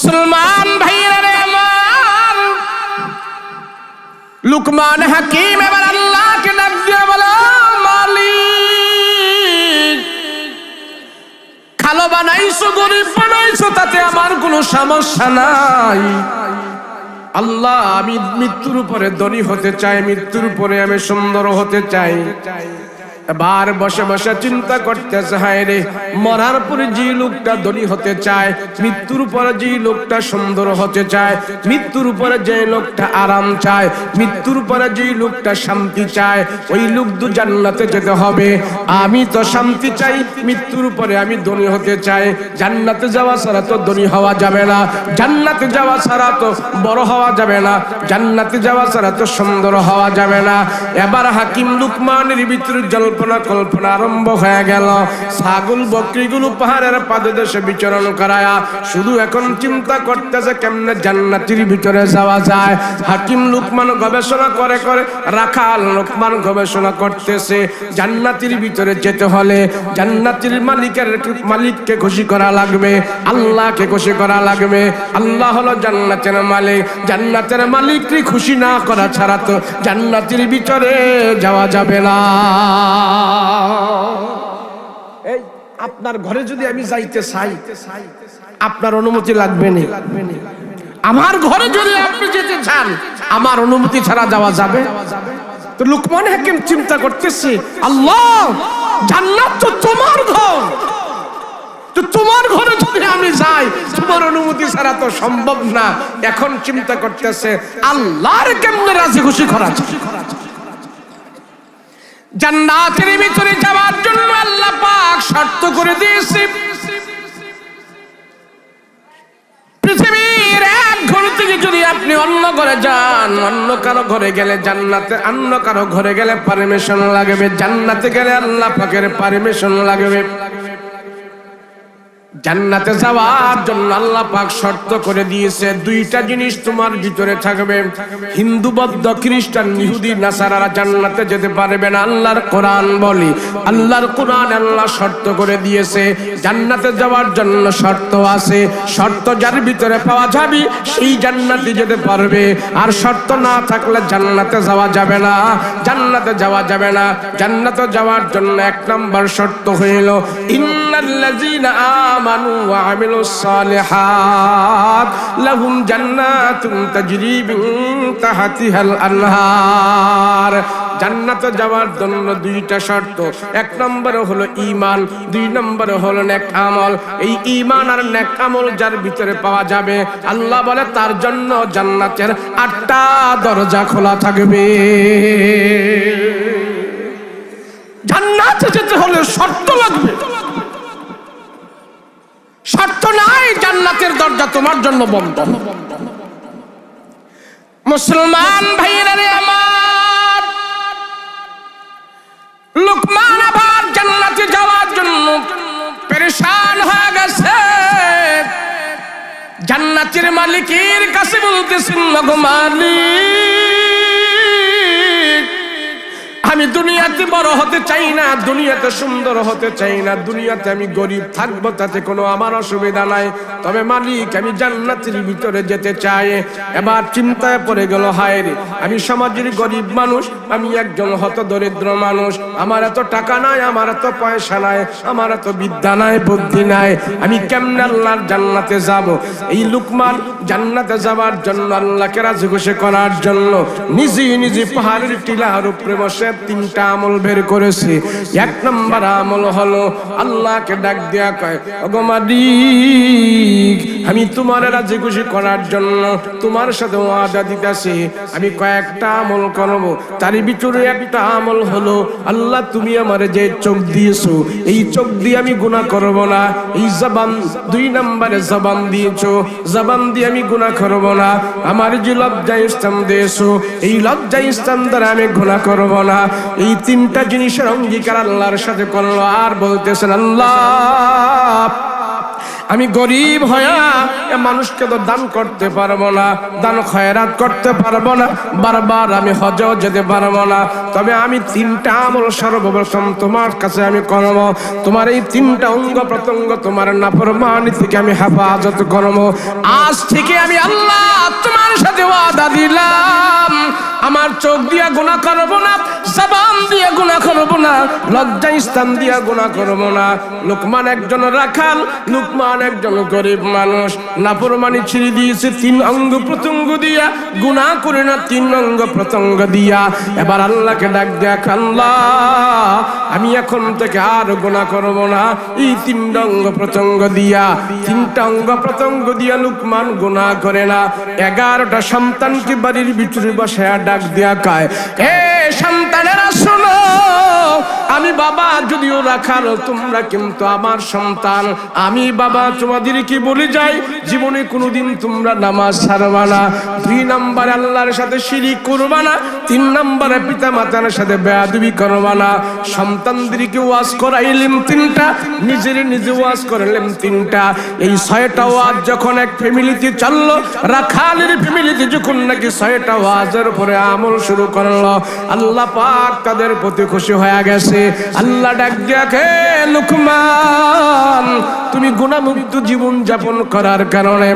মুসলমান ভাইরা রে আমার। লুকমান হাকিম, এবার আল্লাহকে ডাক দিয়ে বলো খালো বানাইছো, গরিব বানাইছো, তাতে আমার কোনো সমস্যা নাই। আল্লাহ, আমি মৃত্যুর উপরে ধনী হতে চাই, মৃত্যুর উপরে আমি সুন্দর হতে চাই। এবার বসে বসে চিন্তা করতেছে, হায় রে, মরার পরে যে লোকটা ধনী হতে চায়, মৃত্যুর পরে যে লোকটা সুন্দর হতে চায়, মৃত্যুর উপরে যে লোকটা আরাম চায়, মৃত্যুর পরে যে লোকটা শান্তি চায়, ওই লোক দু জান্নাতে যেতে হবে। আমি তো শান্তি চাই, মৃত্যুর পরে আমি ধনী হতে চাই। জান্নাতে যাওয়া ছাড়া তো ধনী হওয়া যাবে না। জান্নাতে যাওয়া ছাড়া তো বড় হওয়া যাবে না। জান্নাতে যাওয়া ছাড়া তো সুন্দর হওয়া যাবে না। এবার হাকিম লুকমানের ভিতরে জল্পনা কল্পনা আরম্ভ হয়ে গেল। ছাগল বকরিগুলো পাহাড়ের পাদদেশে বিচরণ করায়া শুধু এখন চিন্তা করতেছে কেমনে জান্নাতির ভিতরে যাওয়া যায়। হাকিম লুকমান গবেষণা করে করে, রাখাল লোকমান গবেষণা করতেছে, জান্নাতির ভিতরে যেতে হলে জান্নাতির মালিকের মালিককে খুশি করা লাগবে, আল্লাহকে খুশি করা লাগবে। আল্লাহ হলো জান্নাতের মালিক, জান্নাতের মালিককে খুশি না করা ছাড়া তো জান্নাতির ভিতরে যাওয়া যাবে না। এই, আপনার ঘরে যদি আমি যাইতে চাই, আপনার অনুমতি লাগবে না। আমার ঘরে যদি আপনি যেতে চান, আমার অনুমতি ছাড়া যাওয়া যাবে। তো লুকমান হাকিম চিন্তা করতেছে, আল্লাহ, জান্নাত তো তোমার ঘর। তো তোমার ঘরে যদি আমি যাই, তোমার অনুমতি ছাড়া তো সম্ভব না। এখন চিন্তা করতেছে, আল্লাহর কেমনে রাজি খুশি করা যায়? জান্নাতের ভিতরে যাওয়ার জন্য আল্লাহ পাক শর্ত করে দিয়েছে। পৃথিবীর এক ঘর থেকে যদি আপনি অন্য ঘরে যান, অন্য কারও ঘরে গেলে জান্নাতে, অন্য কারও ঘরে গেলে পারমিশন লাগবে। জান্নাতে গেলে আল্লাহ পাকের পারমিশন লাগবে। জান্নাতে যাওয়ার জন্য আল্লাহ পাক শর্ত করে দিয়েছে, দুইটা জিনিস তোমার ভিতরে থাকবে। হিন্দু বৌদ্ধ খ্রিস্টান, ইহুদি, নাসারারা জান্নাতে যেতে পারবে না, আল্লাহর কোরআন বলি। আল্লাহর কোরআন আল্লাহ শর্ত করে দিয়েছে, জান্নাতে যাওয়ার জন্য শর্ত আছে। শর্ত যার ভিতরে পাওয়া যাবে, সেই জান্নাতে যেতে পারবে। আর শর্ত না থাকলে জান্নাতে যাওয়া যাবে না, জান্নাতে যাওয়া যাবে না। জান্নাতে যাওয়ার জন্য এক নম্বর শর্ত হইল ইন্নাল্লাযীনা আমানু ওয়া আমিলুস সালিহাত, লাহুম জান্নাতুন তাজরি মিন তাহতিহাল আনহার। জান্নাতে যাওয়ার জন্য দুইটা শর্ত। এক নম্বর হলো ঈমান, দুই নম্বর হলো নেক আমল এই ঈমান আর নেক আমল যার ভিতরে পাওয়া যাবে, আল্লাহ বলে তার জন্য জান্নাতের আটটা দরজা খোলা থাকবে। জান্নাতে যেতে হলে শর্ত লাগবে শর্ত নাই জান্নাতের দরজা তোমার জন্য বন্ধ। মুসলমান ভাইয়েরা রে আমার, লুকমান আবার জান্নাতে যাওয়ার জন্য পেরেশান হয়ে গেছে। জান্নাতের মালিকের কাছে বলতেছেন মালিক আমি দুনিয়াতে বড় হতে চাই না, দুনিয়াতে সুন্দর হতে চাই না, দুনিয়াতে আমি গরিব থাকব, তাতে কোনো আমার অসুবিধা নাই। তবে মালিক, আমি জান্নাতের ভিতরে যেতে চাই। এবার চিন্তায় পড়ে গেল, হায় রে, আমি সমাজের গরিব মানুষ, আমি একজন হত দরিদ্র মানুষ। আমার এত টাকা নাই, আমার এত পয়সা নাই, আমার এত বিদ্যা নাই, বুদ্ধি নাই। আমি কেমনে আল্লাহর জান্নাতে যাব? এই লুকমান জান্নাতে যাওয়ার জন্য আল্লাহকে রাজি খুশি করার জন্য নিজে নিজে পাহাড়ের টিলার উপরে বসে তিনটা আমল বের করেছে। এক নম্বর আমল হলো আল্লাহকে ডাক দেয়া কয় মালিক আমি তোমার রাজি খুশি করার জন্য তোমার সাথে ওয়াদা দিতেছি। আমি কয়েকটা আমল করব। তার ভিতরে একটা আমল হলো, আল্লাহ তুমি আমার যে চোখ দিয়েছ, এই চোখ দিয়ে আমি গুনাহ করব না। এই জবান, দুই নম্বরে জবান দিয়েছ। জবান দিয়ে আমি গুনাহ করব না। আমার যে লজ্জা স্থান দিয়েছ, এই লজ্জা স্থান দ্বারা আমি গুনাহ করব না। এই তিনটা জিনিসের অঙ্গীকার আল্লাহর সাথে করল। আর বলতেছেন, আল্লাহ আমি গরিব হয়া এ মানুষকে তো দান করতে পারব না, দান খয়রাত করতে পারব না, বারবার আমি হজ যেতে পারব না। তবে আমি তিনটা আমল সর্বপ্রথম তোমার কাছে আমি করব। তোমার এই তিনটা অঙ্গ প্রত্যঙ্গ তোমার নাফরমানি থেকে আমি হেফাজত করব। আজ থেকে আমি আল্লাহ তোমার সাথে ওয়াদা দিলাম। আমার চোখ দিয়া গুণা করব না, জবান দিয়ে গুণা করব না লজ্জা স্থান দিয়া গুণা করব না। লোকমান একজন রাখাল, লোকমান একজন গরিব মানুষ। নাফরমানি ছিঁড়ে দিয়েছে তিন অঙ্গ প্রত্যঙ্গ দিয়া গুণা করে না তিন অঙ্গ প্রত্যঙ্গ দিয়া। এবার আল্লাহকে ডাক দেখ, আল্লাহ, আমি এখন থেকে আর গুণা করব না। এই তিনটা অঙ্গ প্রত্যঙ্গ দিয়া, তিনটা অঙ্গ প্রত্যঙ্গ দিয়া লুকমান গুণা করে না। এগারোটা সন্তানকে বাড়ির ভিতরে বসে ডাক দিয়া কায় এ সন্তানেরা শোনো আমি বাবা, যদিও রাখাল, তোমরা কিন্তু আমার সন্তান। আমি বাবা তোমাদেরকে বলে যাই? জীবনে কোনোদিন তোমরা নামাজ ছাড়বা না। দুই নাম্বার, আল্লাহর সাথে শিরিক করবা না। তিন নাম্বারে পিতা মাতার সাথে বেয়াদবি করবা না। সন্তানদেরকে ওয়াজ করাইলেন তিনটা, নিজের নিজে ওয়াজ করাইলেন তিনটা। এই ছয়টা ওয়াজ যখন এক ফ্যামিলিতে চলল, রাখালের ফ্যামিলিতে যখন নাকি ছয়টা ওয়াজের পরে আমল শুরু করল, আল্লাহ পাক তাদের প্রতি খুশি হয়ে গেছে। আল্লাহ ডাক দেখে লুকমান তুমি গুণামুক্ত জীবন যাপন করার কারণে,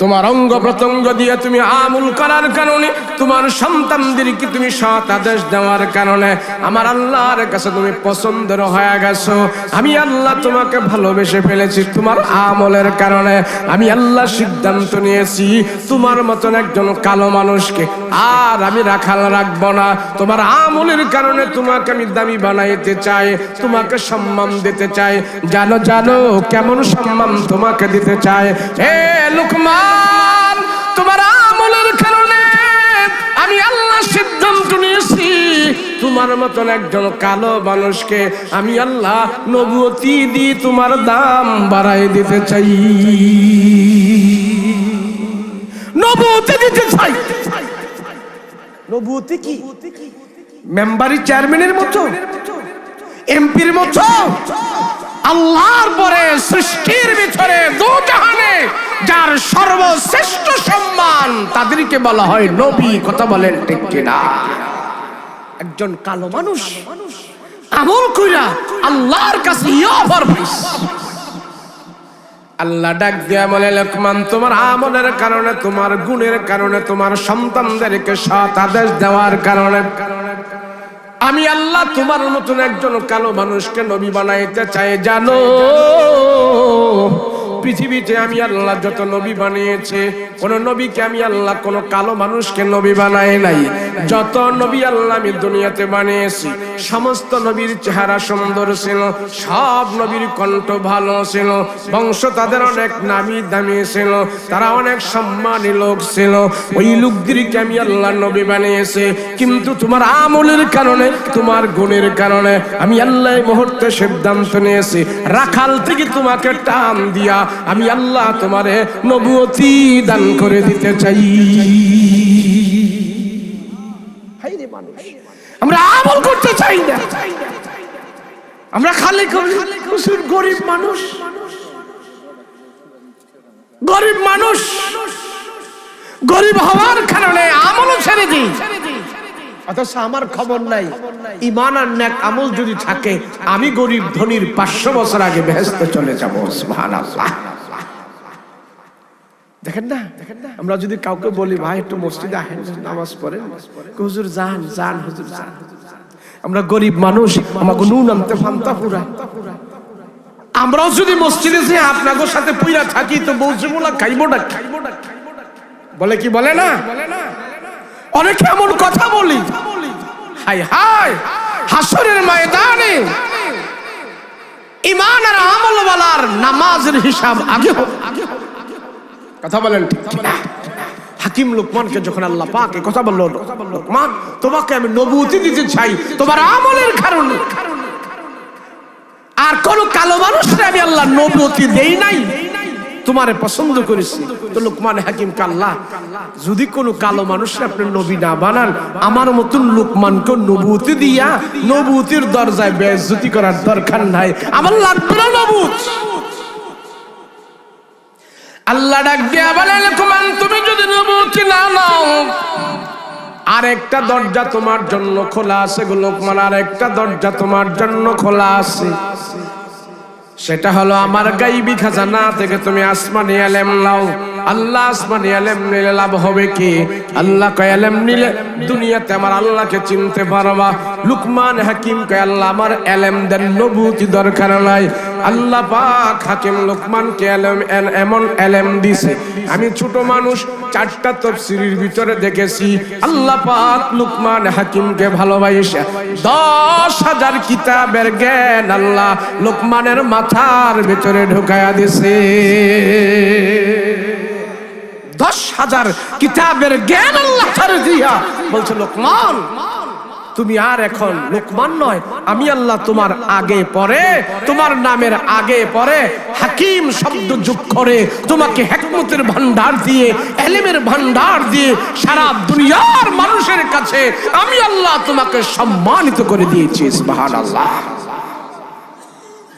তোমার অঙ্গ প্রত্যঙ্গ দিয়ে তুমি আমুল করার কারণে, তোমার সন্তানদেরকে তুমি সৎ আদেশ দেওয়ার কারণে, আমার আল্লাহর কাছে তুমি পছন্দের হয়ে গেছো। আমি আল্লাহ তোমাকে ভালোবেসে ফেলেছি তোমার আমলের কারণে। আমি আল্লাহ সিদ্ধান্ত নিয়েছি, তোমার মতন একজন কালো মানুষকে আর আমি রাখাল রাখব না। তোমার আমলের কারণে তোমাকে আমি দামি বানাইতে চাই, তোমাকে সম্মান দিতে চাই। জানো জানো কেমন সম্মান তোমাকে দিতে চায়। হে লুকমান তোমার আমলের কারণে আমি আল্লাহ সিদ্ধান্ত নিয়েছি। তোমার মতন একজন কালো মানুষকে আমি আল্লাহ নবুয়তি দিয়ে তোমার দাম বাড়াই দিতে চাই। নবুয়তি দিতে চাই। নবুয়তি কি? মেম্বারি চেয়ারম্যানের মতো? এমপির মতো আল্লাহর পরে সৃষ্টির ভিতরে দু জাহানে, যার সর্বশ্রেষ্ঠ সম্মান তাদেরকে বলা হয় নবী, কথা বলেন ঠিক কিনা? একজন কালো মানুষ আমল কইরা আল্লাহর কাছে অফার পাইছে আল্লাহ ডাক দিয়া বলে, লোকমান, তোমার আমলের কারণে, তোমার গুণের কারণে, তোমার সন্তানদেরকে সৎ আদেশ দেওয়ার কারণে আমি আল্লাহ তোমার মতন একজন কালো মানুষকে নবী বানাইতে চাই জানো? পৃথিবীতে আমি আল্লাহ যত নবী বানিয়েছে, কোন নবীকে আমি আল্লাহ, কোন কালো মানুষকে নবী বানায় নাই। যত নবী আল্লাহ আমি দুনিয়াতে বানিয়েছি, সমস্ত নবীর চেহারা সুন্দর ছিল, সব নবীর কণ্ঠ ভালো ছিল, বংশ তাদের অনেক নামি দামি ছিল, তারা অনেক সম্মানী লোক ছিল। ওই লোকদেরকে আমি আল্লাহ নবী বানিয়েছে, কিন্তু তোমার আমলের কারণে, তোমার গুণের কারণে আমি আল্লাহ মুহূর্তে সিদ্ধান্ত নিয়েছি, রাখাল থেকে তোমাকে টান দিয়া আমি আল্লাহ তোমারে নবুয়তি দান করে দিতে চাই। আমরা আমল করতে চাই না। আমরা খালি প্রচুর গরিব মানুষ। গরিব মানুষ। গরিব হওয়ার কারণে আমলও ছেড়ে দিই। অথচ আমার খবর নাই। ইমান আর ন্যাক আমল যদি থাকে, আমি গরিব ধনির পাঁচশো বছর আগে বেহেস্তে চলে যাব। দেখেন না দেখেন না? আমরা যদি কাউকে বলি, ভাই, একটু মসজিদে আহেন, নামাজ পড়েন। হুজুর, যান যান, হুজুর, যান। আমরা গরিব মানুষ, আমাকে নুন আনতে ফান্তা পুরা আমরাও যদি মসজিদে যে আপনাদের সাথে পুইরা থাকি, তো বলছে বলা খাইবো না খাইবো না বলে কি, বলে না? অনেকে এমন কথা বলি। হাই হাই হাসরের ময়দানে ইমান আর আমল ওয়ালার নামাজের হিসাব আগে হোক। কথা বলেন হাকিম লোকমানকে যখন আল্লাহ পাক কথা বলল, লোকমান, তোমাকে আমি নবুতি দিতে চাই, তোমার আমলের কারণে। আর কোন কালো মানুষকে আমি আল্লাহ নবুতি দেই নাই। তোমারে পছন্দ করেছি। তো লোকমান হাকিম কাল্লা, যদি কোনো কালো মানুষ আপনি নবী না বানান, আমার মতন লোকমানকে নবুতি দিয়া নবুতির দরজায় বেজ্জতি করার দরকার নাই। আমার লাগবে না নবুত। আল্লাহ ডাক দিয়া বলে, লোকমান, তুমি যদি নবুতি না নাও, আরেকটা দরজা তোমার জন্য খোলা আছে গো লোকমান, আরেকটা দরজা তোমার জন্য খোলা আছে। সেটা হলো আমার গাইবি খাজানা থেকে তুমি আসমানি আলেম লাও আল্লাহ আসমানি আলেম নিলে লাভ হবে কি? আল্লাহ কয়, আলেম নিলে দুনিয়াতে আমার আল্লাহকে চিনতে পারবা। লুকমান হাকিম কয়, আল্লাহ, আমার আলেম দেন নবুতি দরকার নাই। আল্লাহ পাক হাকিম লুকমানকে এন- এমন আলেম দিছে। আমি ছোট মানুষ, চারটা তফসিরির ভিতরে দেখেছি। আল্লাহ পাক লুকমান হাকিমকে ভালোবাসা। দশ হাজার কিতাবের জ্ঞান আল্লাহ লোকমানের মাথার ভিতরে ঢুকায়া দিছে। দশ হাজার কিতাবের জ্ঞান আল্লাহ দিয়া। বলছে, লোকমান তুমি আর এখন লোকমান নয়, আমি আল্লাহ তোমার আগে পরে, তোমার নামের আগে পরে হাকিম শব্দ যোগ করে তোমাকে হেকমতের ভান্ডার দিয়ে, এলেমের ভান্ডার দিয়ে সারা দুনিয়ার মানুষের কাছে আমি আল্লাহ তোমাকে সম্মানিত করে দিয়েছি সুবহান আল্লাহ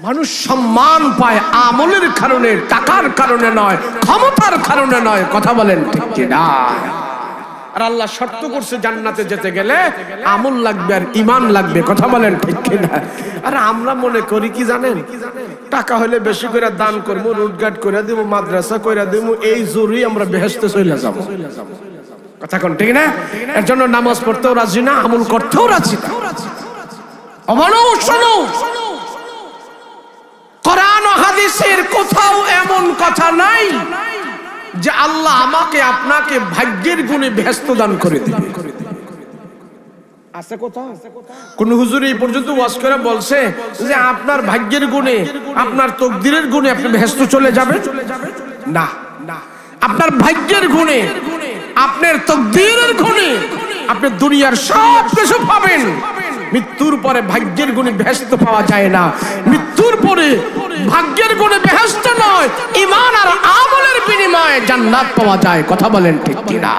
মানুষ সম্মান পায় আমলের কারণে, টাকার কারণে নয়, ক্ষমতার কারণে নয়, কথা বলেন ঠিক কিনা? আর আল্লাহ শর্ত করছে জান্নাতে যেতে গেলে আমল লাগবে আর ইমান লাগবে, কথা বলেন ঠিক কিনা? আর আমরা মনে করি কি জানেন? টাকা হলে বেশি করে দান করব রুটঘাট করে দিব, মাদ্রাসা করে দিব, এই জরুরি আমরা বেহেস্তে চলে যাব। কথা কোন ঠিক না? এর জন্য নামাজ পড়তেও রাজি না, আমল করতেও রাজি না। অমানব শোনো। কোরআন হাদিসের কোথাও এমন কথা নাই। যে আল্লাহ আমাকে আপনাকে ভাগ্যের গুণে ব্যস্ত দান করে দিবে। আছে কোন হুজুর এই পর্যন্ত ওয়াজ করে বলছে যে আপনার ভাগ্যের গুণে আপনার তকদিরের গুণে আপনি ব্যস্ত চলে যাবেন? না। আপনার ভাগ্যের গুণে আপনার তকদিরের গুণে আপনি দুনিয়ার সব কিছু পাবেন। মৃত্যুর পরে ভাগ্যের গুণে ব্যস্ত পাওয়া যায় না। মৃত্যুর পরে ভাগ্যের গুণে ব্যস্ত নয় ইমান আর আমলের বিনিময়ে জান্নাত পাওয়া যায়। কথা বলেন ঠিক কিনা?